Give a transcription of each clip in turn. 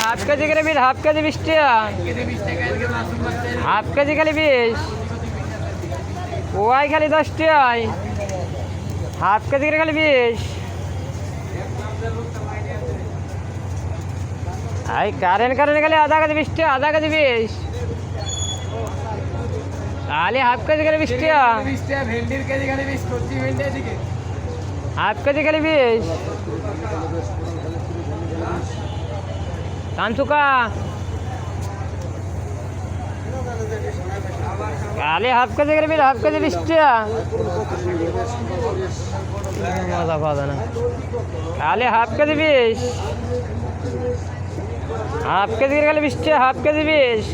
Half KG করে বিল half KG বিশ টাকা। হাফ কেজি খালি বিশ। ওয়াই খালি দশ টাকায়। হাফ কেজি করে খালি বিশ। আই কারেন্ট কারেন্ট খালি আধা কেজি বিশ টাকা, আধা কেজি বিশ। তাহলে হাফ কেজি টাকা খালি বিশ ভেন্ডি হাফ কেজি খালি বিশ। কাঞ্চুকা। কালি হাফ কেজি করে বিল, হাফ কেজি বিশ টাকা মজা পাওয়া না। কালি হাফ কেজি বিশ হাফ কেজি করে খালি বিশ টাকা হাফ কেজি বিশ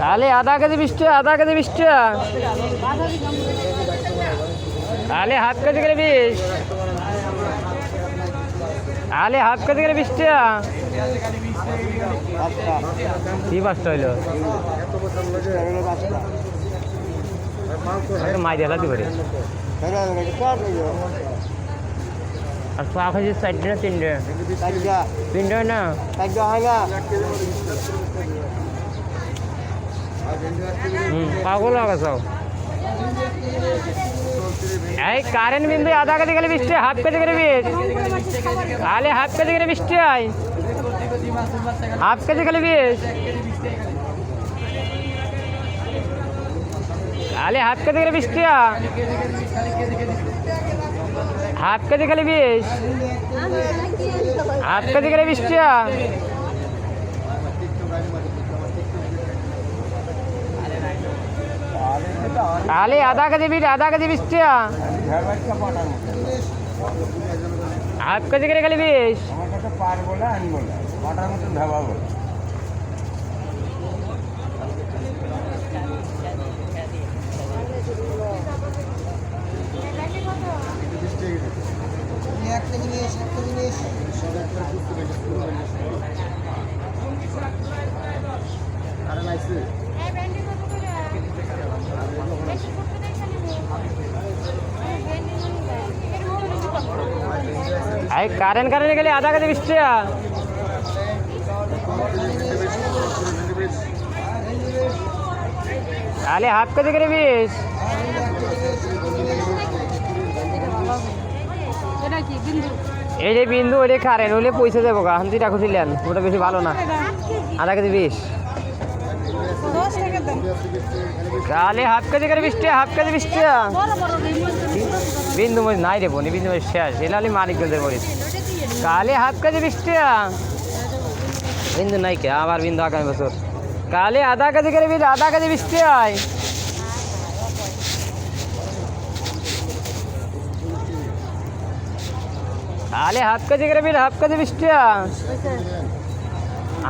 কালি আধা কেজি বিশ টাকা আধা কেজি বিশ টাকা তাহলে হাফ কেজি করে বিশ তাহলে হাফ কেজি করে বিশ টাকা কি পাঁচটা হইল? মাই দিয়ে লাগতে পারে। আর চা খাইছি চারটে না তিনটে? তিনটে না? পাগল লাগাছ এই কারেন্ট বিন্দু আধা কেজি গেলে বৃষ্টি হাফ কেজি করে বিশ তাহলে হাফ কেজি করে বৃষ্টি হয়। হাফ কেজি খালি বিশ তাহলে হাফ কেজি করে বৃষ্টি হাফ কেজি খালি বিশ হাফ কেজি করে বৃষ্টি তাহলে আধা কেজি বিট, আধা কেজি করে খালি বিশ। আমার কাছে পারব না, আনব না। মতন ভাবাবো এই কারেন্ট কারেন্ট গেলে আধা কেজি বিশ টাকা তাহলে হাফ কেজি করে বিন্দু? এই যে বিন্দু ওইটা কারেন্ট ওইলে পয়সা দেবো গা হান্তি টাকা ছিলেন ওটা বেশি ভালো না। আধা কেজি বিশ। তাহলে হাফ কেজি করে বিশ হাফ কেজি বিশ বিন্দু মধ্যে নাই রে বোনি, বিন্দু মধ্যে শেষ। এলে আমি মানিকগঞ্জের বলি কালে হাফ কেজি বিশ টাকা বিন্দু নাই কে, আবার বিন্দু আগামী বছর। কালে আধা কেজি করে বিল আধা কেজি বিশ টাকায় তাহলে হাফ কেজি করে বিল হাফ কেজি বিশ টাকা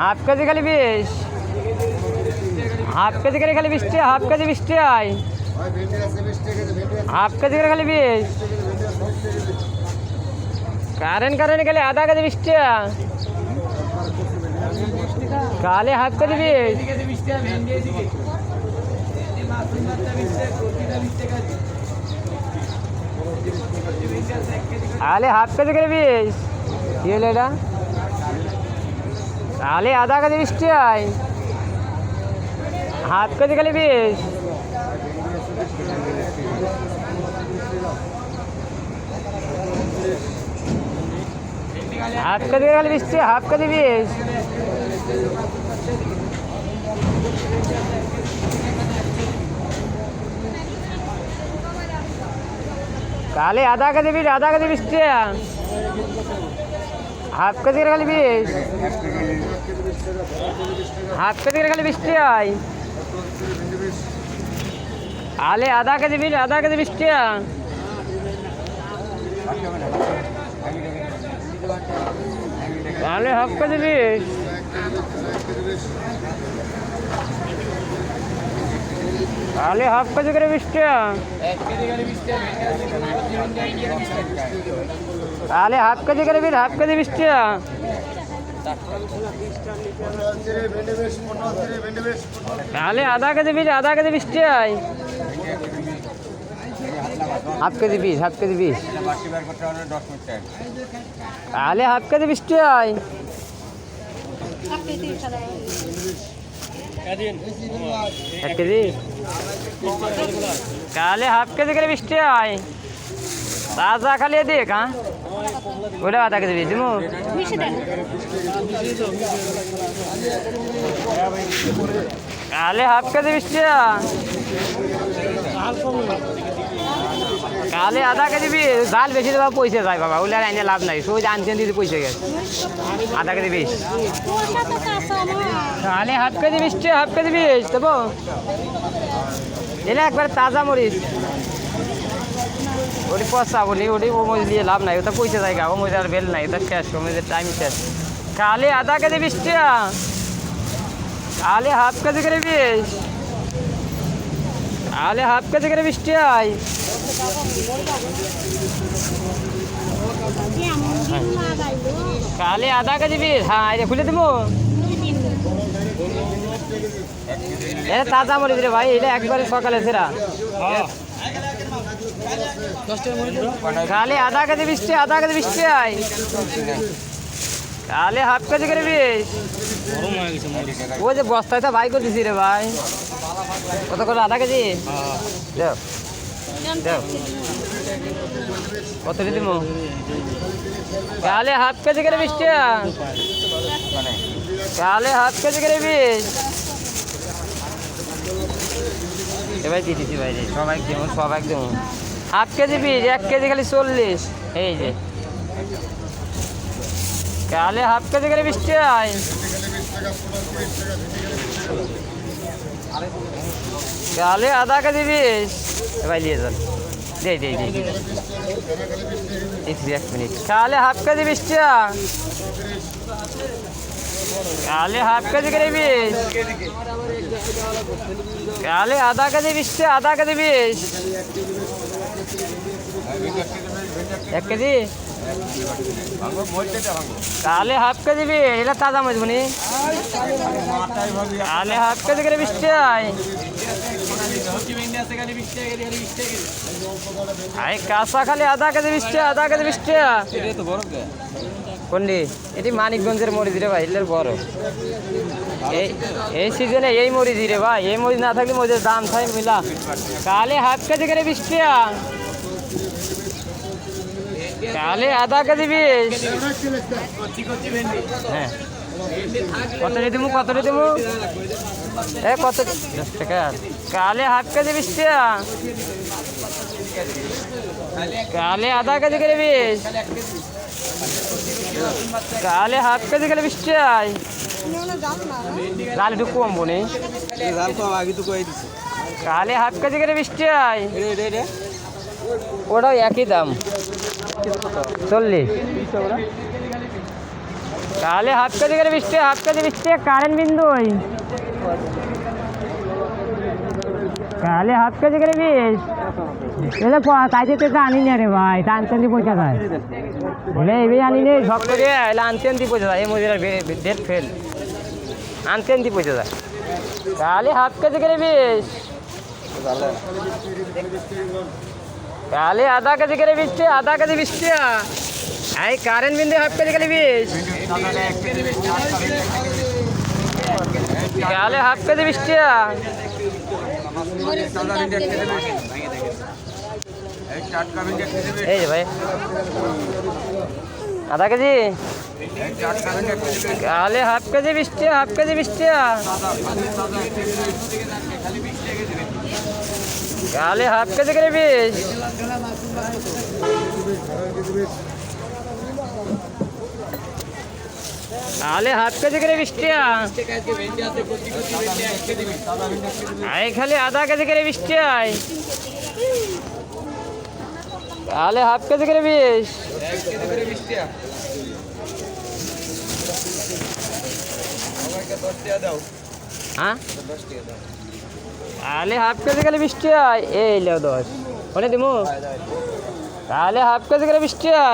হাফ কেজি খালি বিশ হাফ কেজি করে খালি বিশ টাকা হাফ কেজি বিশ টাকায় হাফ কেজি করে খালি বিশ। কারেন্ট কারেন্ট গেলে আধা কেজি বিশ কালে হাফ কেজি বিশ। তাহলে হাফ কেজি করে বিশ। কি হলো এটা? তাহলে আধা কেজি বিশ টাকায় হাফ কেজি খালি বিশ। হাফ করে খালি বিশ টাকা হাফ কেজি বিশ কালে আধা কেজি বিশ আধা বিশ টাকা হাফ কেজি করে খালি বিশ হাফ কেজি করে খালি বিশ টাকায় আলে আধা কেজি বিশ, আধা কেজি বিশ টাকা তাহলে হাফ কেজি বিশ। তাহলে হাফ কেজি করে বিশ টাকা বিশ টাকা বিশ টাকা তাহলে হাফ কেজি করে বিল হাফ কেজি বিশ টাকা তাহলে আধা কেজি বিল আধা কেজি বিশ টাকায় হাফ কেজি বিশ, হাফ কেজি বিশ। তাহলে হাফ কেজি তিরিশ টাকা এক কেজি। তাহলে হাফ কেজি করে বিশ টাকায় তাজা খালি দেখ হ্যাঁ? ওটা আধা কেজি দিমু। কালে হাফ কেজি বিশ টাকা কালে আধা কেজি জাল বেশি দেওয়া পয়সা যায় বাবা ওগুলো আইনে লাভ নাই। সব আনছেন দিতে পয়সা গেছে আধা কেজি আমার তাহলে হাফ কেজি বিশ টাকা হাফ কেজি বিশ দেবো। এটা একবার তাজা মরিচ ওটি পচা বলি ওটি ও মরিচ দিয়ে লাভ নাই। ওটা পয়সা জায়গা ও মরিচ বেল নাই ওটা শেষ ও মরিচের টাইম শেষ কালে আধা কেজি বিশ টাকা কালে হাফ কেজি করে বিশ কালে হাফ কেজি করে বৃষ্টি কেমন কালে আধা কেজি বিশ হ্যাঁ এটা খুলে দেবো। এটা তাজা মরিচ রে ভাই এটা একবারে সকালে সেরা। কালে আধা কেজি বৃষ্টি আধা কেজি বৃষ্টি আয় কালে হাফ কেজি করে বিশ ওই যে বস্তায় তো ভাই করতেছি রে ভাই। কত করে? আধা কেজি? কত দিদি মো? কালে হাফ কেজি করে বৃষ্টি কালে হাফ কেজি করে বিশ। এবার দিয়ে দিচ্ছি ভাই রে সবাই যেমন সবাই যেমন হাফ কেজি বীজ এক কেজি খালি চল্লিশ। এই যে। কালে হাফ কেজি করে কালে আধা কেজি দিবি এবার নিয়ে যান। কালে হাফ কেজি বৃষ্টি কালে হাফ কেজি করে বীজ কালে আধা কেজি বৃষ্টি আধা কেজি বীজ এক কেজি? কালে হাফ কেজি বীজ এটা তাজা মাথায় ভাবি কালে হাফ কেজি করে থেকে বিশ টাকা বিশ টাকা আই কাঁচা খালি আধা কেজি বৃষ্টি আধা কেজি কে কোনটি এটি মানিকগঞ্জের মরিচ রে ভাই এলের বড়। এই এই সিজনে এই মরিচ রে ভাই, এই মরিচ না থাকলে মরিচের দাম থাই মিলা। কালে হাফ কেজি করে বৃষ্টি কালে আধা কেজি বিশ হ্যাঁ। কত দিমু কত দিমু? এ কত দশ টাকা। কালে হাফ কেজি বিশ টাকা কালে আধা কেজি করে বিশ কালে হাফ কেজি করে বিশ টাকায় কালে একটু কম বনি। কালে হাফ কেজি করে বিশ ওটাও একই দাম। চল্লিশ। কালে হাফ কেজি করে বিশ টাকা হাফ কেজি বিশ টাকা কারেন্ট বিন্দু ওই। কালে হাফ কেজি করে বিশ এলে কাজে তো আনি না রে ভাই টানতেন দিয়ে পয়সা যায় বলে এবার আনি নে সব করে এলে আনতেন দিয়ে পয়সা যায় এই মজুরা ডেট ফেল আনতেন দিয়ে পয়সা যায় কালে হাফ কেজি করে বিশ কালে আধা কেজি করে বিশটি আধা কেজি বিশটি এই কারেন্ট বিন্দু হাফ কেজি করে বিশ কালে হাফ কেজি বিশটি এই টাটকা ভেন্ডি এক কেজি এই যে ভাই। আধা কেজি। এই টাটকা ভেন্ডি এক কেজি কালে হাফ কেজি বিশটি হাফ কেজি বিশটি কালে হাফ কেজি করে বিশ। কালে হাফ কেজি করে কেজি আই খালি আধা কেজি করে বিশটি আই তাহলে হাফ কেজি করে বিশ। বিশ হ্যাঁ তাহলে হাফ কেজি গেলে বৃষ্টি হয়। এই লো দশ ওনে দিমু? তাহলে হাফ কেজি গেলে বিশ টাকা